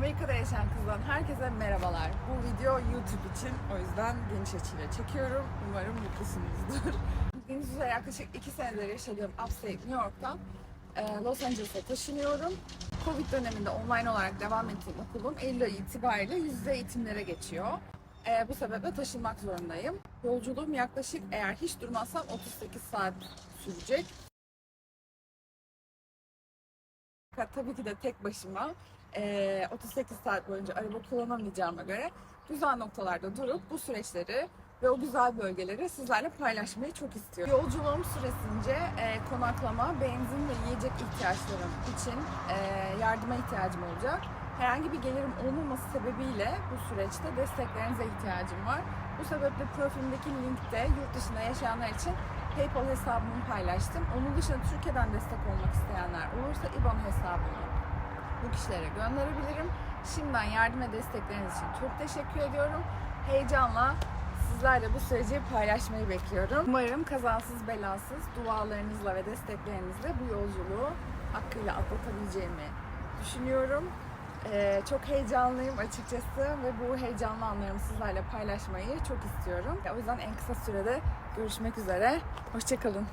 Amerika'da yaşayan kızdan herkese merhabalar. Bu video YouTube için o yüzden geniş açıyla çekiyorum. Umarım mutlusunuzdur. Bildiğiniz üzere yaklaşık 2 senedir yaşadığım Upstate New York'tan e, Los Angeles'a taşınıyorum. Covid döneminde online olarak devam ettiğim okulum Eylül ayı itibariyle yüzde eğitimlere geçiyor. E, bu sebeple taşınmak zorundayım. Yolculuğum yaklaşık eğer hiç durmazsam 38 saat sürecek. Tabii ki de tek başıma eee, 38 saat boyunca araba kullanamayacağıma göre güzel noktalarda durup bu süreçleri ve o güzel bölgeleri sizlerle paylaşmayı çok istiyorum. Yolculuğum süresince eee, konaklama, benzin ve yiyecek ihtiyaçlarım için eee, yardıma ihtiyacım olacak. Herhangi bir gelirim olmaması sebebiyle bu süreçte desteklerinize ihtiyacım var. Bu sebeple profilimdeki linkte yurt dışında yaşayanlar için PayPal hesabımı paylaştım. Onun dışında Türkiye'den destek olmak isteyenler olursa IBAN hesabımı bu kişilere gönderebilirim. Şimdiden yardım ve destekleriniz için çok teşekkür ediyorum. Heyecanla sizlerle bu süreci paylaşmayı bekliyorum. Umarım kazansız belasız dualarınızla ve desteklerinizle bu yolculuğu hakkıyla atlatabileceğimi düşünüyorum. Ee, çok heyecanlıyım açıkçası ve bu heyecanlı anlarımı sizlerle paylaşmayı çok istiyorum. O yüzden en kısa sürede görüşmek üzere. Hoşçakalın.